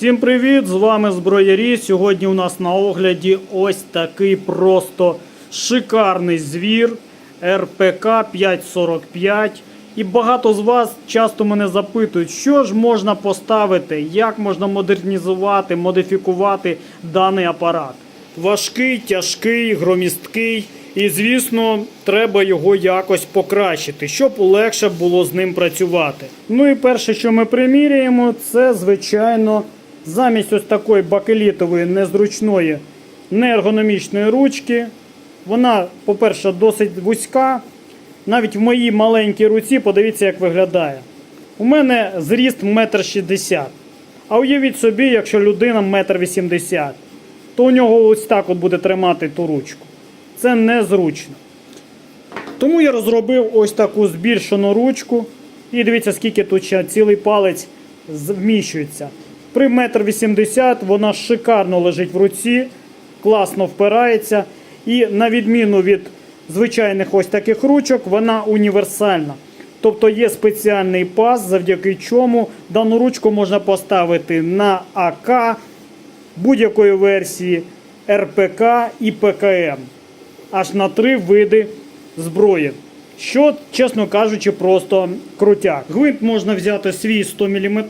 Всім привіт! З вами Зброярі. Сьогодні у нас на огляді ось такий просто шикарний звір РПК 545. І багато з вас часто мене запитують, що ж можна поставити, як можна модернізувати, модифікувати даний апарат. Важкий, тяжкий, громісткий. І, звісно, треба його якось покращити, щоб легше було з ним працювати. Ну і перше, що ми приміряємо, це, звичайно, замість ось такої бакелітової незручної неергономічної ручки. Вона, по-перше, досить вузька. Навіть в моїй маленькій руці, подивіться, як виглядає. У мене зріст 1,60 м. А уявіть собі, якщо людина 1,80 м, то у нього ось так от буде тримати ту ручку. Це незручно. Тому я розробив ось таку збільшену ручку. І дивіться, скільки тут ще цілий палець вміщується. При 1,80 м вона шикарно лежить в руці, класно впирається. І на відміну від звичайних ось таких ручок, вона універсальна. Тобто є спеціальний паз, завдяки чому дану ручку можна поставити на АК будь-якої версії РПК і ПКМ. Аж на три види зброї. Що, чесно кажучи, просто крутяк. Гвинт можна взяти свій 100 мм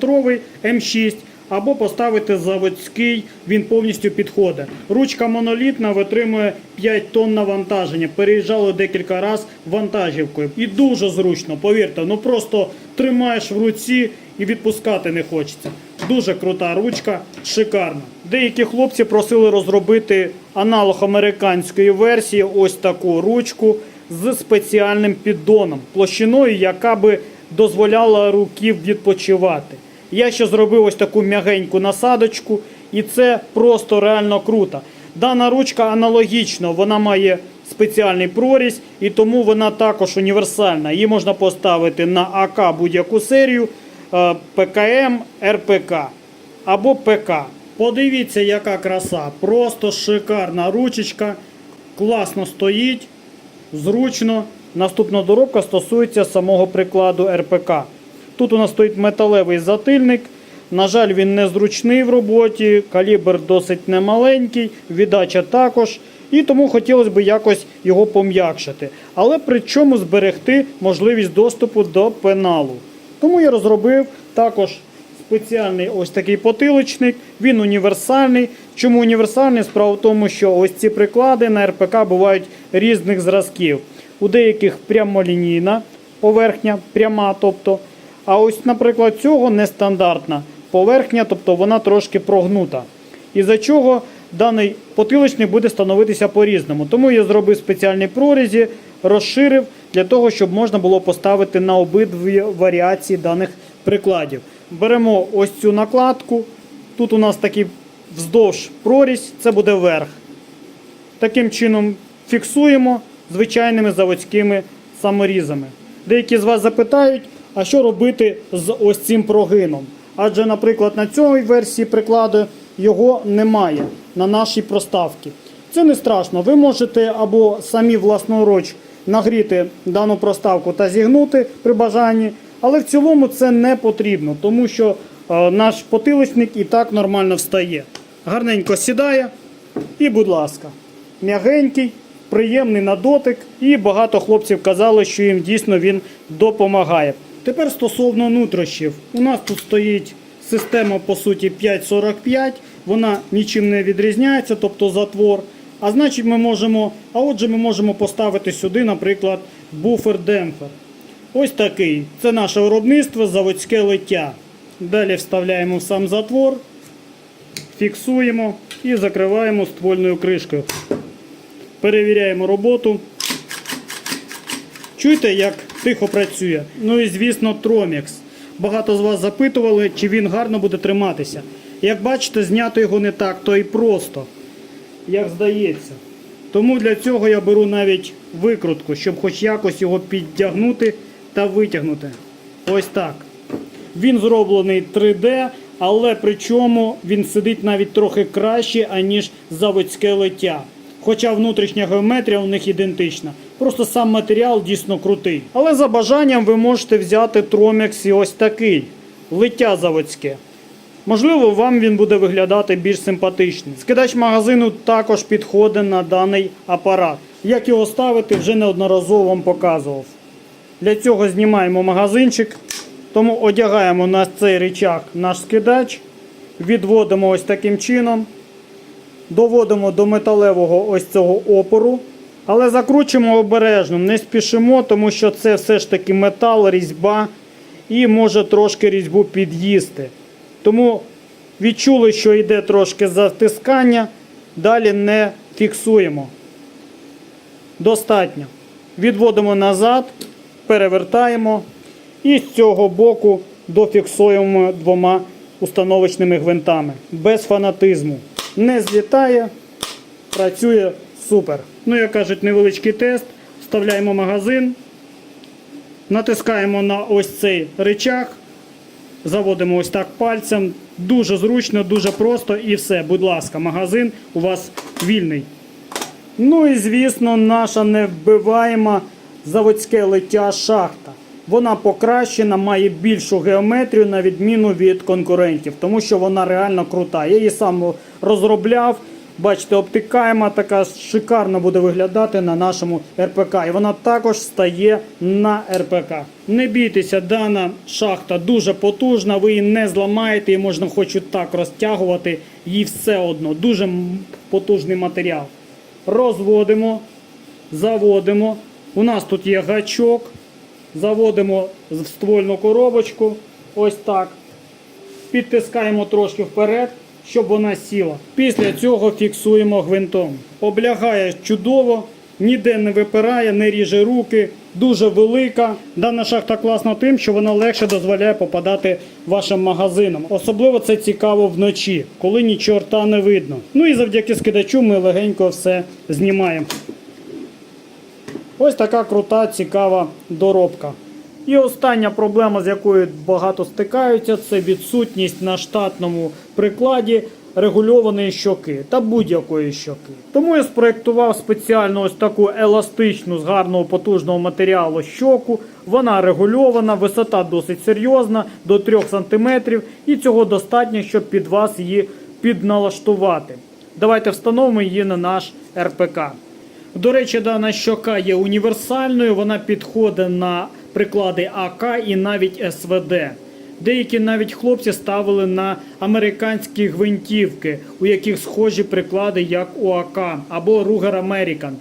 М6 або поставити заводський, він повністю підходить. Ручка монолітна витримує 5 тонн навантаження. Переїжджали декілька разів вантажівкою. І дуже зручно, повірте, ну просто тримаєш в руці і відпускати не хочеться. Дуже крута ручка, шикарна. Деякі хлопці просили розробити аналог американської версії, ось таку ручку з спеціальним піддоном, площиною, яка би дозволяла руки відпочивати. Я ще зробив ось таку м'ягеньку насадочку, і це просто реально круто. Дана ручка аналогічно, вона має спеціальний прорізь, і тому вона також універсальна. Її можна поставити на АК будь-яку серію, е, ПКМ, РПК або ПК. Подивіться, яка краса. Просто шикарна ручечка. Класно стоїть, зручно. Наступна доробка стосується самого прикладу РПК. Тут у нас стоїть металевий затильник. На жаль, він незручний в роботі, калібр досить немаленький, віддача також. І тому хотілося б якось його пом'якшити. Але при чому зберегти можливість доступу до пеналу. Тому я розробив також спеціальний ось такий потилочник. Він універсальний. Чому універсальний? Справа в тому, що ось ці приклади на РПК бувають різних зразків. У деяких прямолінійна поверхня, пряма, тобто. А ось, наприклад, цього нестандартна поверхня, тобто вона трошки прогнута. І за чого даний потилочник буде становитися по-різному. Тому я зробив спеціальні прорізі, розширив для того, щоб можна було поставити на обидві варіації даних прикладів. Беремо ось цю накладку. Тут у нас такий вздовж прорізь, це буде верх. Таким чином фіксуємо звичайними заводськими саморізами. Деякі з вас запитають, а що робити з ось цим прогином? Адже, наприклад, на цій версії прикладу його немає на нашій проставці. Це не страшно. Ви можете або самі власноруч нагріти дану проставку та зігнути при бажанні, але в цілому це не потрібно, тому що е, наш потиличник і так нормально встає. Гарненько сідає. І, будь ласка, м'ягенький, приємний на дотик. І багато хлопців казали, що їм дійсно він допомагає. Тепер стосовно нутрощів. У нас тут стоїть система, по суті, 545. Вона нічим не відрізняється, тобто затвор. А значить, ми можемо, а отже, ми можемо поставити сюди, наприклад, буфер-демпфер. Ось такий. Це наше виробництво, заводське лиття. Далі вставляємо сам затвор, фіксуємо і закриваємо ствольною кришкою. Перевіряємо роботу. Чуєте, як тихо працює? Ну і звісно, Тромікс. Багато з вас запитували, чи він гарно буде триматися. Як бачите, зняти його не так, то і просто, як здається. Тому для цього я беру навіть викрутку, щоб хоч якось його підтягнути та витягнути. Ось так. Він зроблений 3D, але при чому він сидить навіть трохи краще, аніж заводське лиття. Хоча внутрішня геометрія у них ідентична. Просто сам матеріал дійсно крутий. Але за бажанням ви можете взяти Тромекс і ось такий лиття заводське. Можливо, вам він буде виглядати більш симпатичним. Скидач магазину також підходить на даний апарат. Як його ставити, вже неодноразово вам показував. Для цього знімаємо магазинчик, тому одягаємо на цей рычаг наш скидач, відводимо ось таким чином, доводимо до металевого ось цього опору. Але закручуємо обережно, не спішимо, тому що це все ж таки метал, різьба і може трошки різьбу під'їсти. Тому відчули, що йде трошки затискання, далі не фіксуємо. Достатньо. Відводимо назад, перевертаємо і з цього боку дофіксуємо двома установочними гвинтами. Без фанатизму. Не злітає, працює супер. Ну, як кажуть, невеличкий тест. Вставляємо магазин, натискаємо на ось цей рычаг, заводимо ось так пальцем. Дуже зручно, дуже просто і все. Будь ласка, магазин у вас вільний. Ну і звісно, наша невбиваєма заводське лиття шахта. Вона покращена, має більшу геометрію на відміну від конкурентів, тому що вона реально крута. Я її сам розробляв. Бачите, обтикаєма така шикарно буде виглядати на нашому РПК. І вона також стає на РПК. Не бійтеся, дана шахта дуже потужна, ви її не зламаєте і можна хоч і так розтягувати. Їй все одно. Дуже потужний матеріал. Розводимо, заводимо. У нас тут є гачок. Заводимо в ствольну коробочку. Ось так. Підтискаємо трошки вперед, щоб вона сіла. Після цього фіксуємо гвинтом. Облягає чудово, ніде не випирає, не ріже руки, дуже велика. Дана шахта класна тим, що вона легше дозволяє попадати вашим магазинам. Особливо це цікаво вночі, коли ні чорта не видно. Ну і завдяки скидачу ми легенько все знімаємо. Ось така крута, цікава доробка. І остання проблема, з якою багато стикаються, це відсутність на штатному прикладі регульованої щоки та будь-якої щоки. Тому я спроєктував спеціально ось таку еластичну з гарного потужного матеріалу щоку. Вона регульована, висота досить серйозна, до 3 см, і цього достатньо, щоб під вас її підналаштувати. Давайте встановимо її на наш РПК. До речі, дана щока є універсальною, вона підходить на приклади АК і навіть СВД. Деякі навіть хлопці ставили на американські гвинтівки, у яких схожі приклади, як у АК або Ruger American.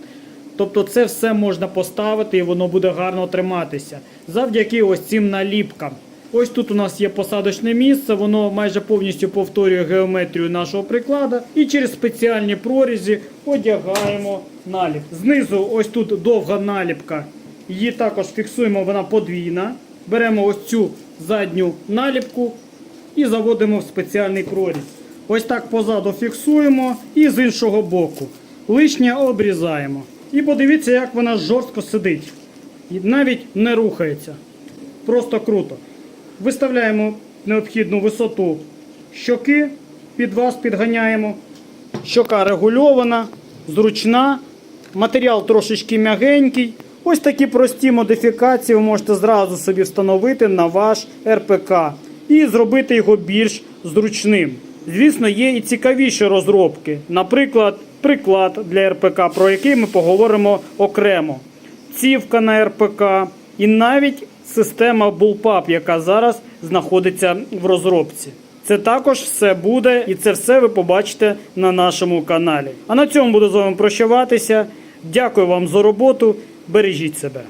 Тобто це все можна поставити і воно буде гарно триматися. Завдяки ось цим наліпкам. Ось тут у нас є посадочне місце, воно майже повністю повторює геометрію нашого приклада. І через спеціальні прорізі одягаємо наліп. Знизу ось тут довга наліпка. Її також фіксуємо, вона подвійна. Беремо ось цю задню наліпку і заводимо в спеціальний проріз. Ось так позаду фіксуємо і з іншого боку. Лишнє обрізаємо. І подивіться, як вона жорстко сидить. І навіть не рухається. Просто круто. Виставляємо необхідну висоту щоки, під вас підганяємо. Щока регульована, зручна, матеріал трошечки м'ягенький. Ось такі прості модифікації ви можете зразу собі встановити на ваш РПК і зробити його більш зручним. Звісно, є і цікавіші розробки, наприклад, приклад для РПК, про який ми поговоримо окремо. Цівка на РПК і навіть система Bullpup, яка зараз знаходиться в розробці. Це також все буде, і це все ви побачите на нашому каналі. А на цьому буду з вами прощаватися. Дякую вам за роботу. Бережіть себе.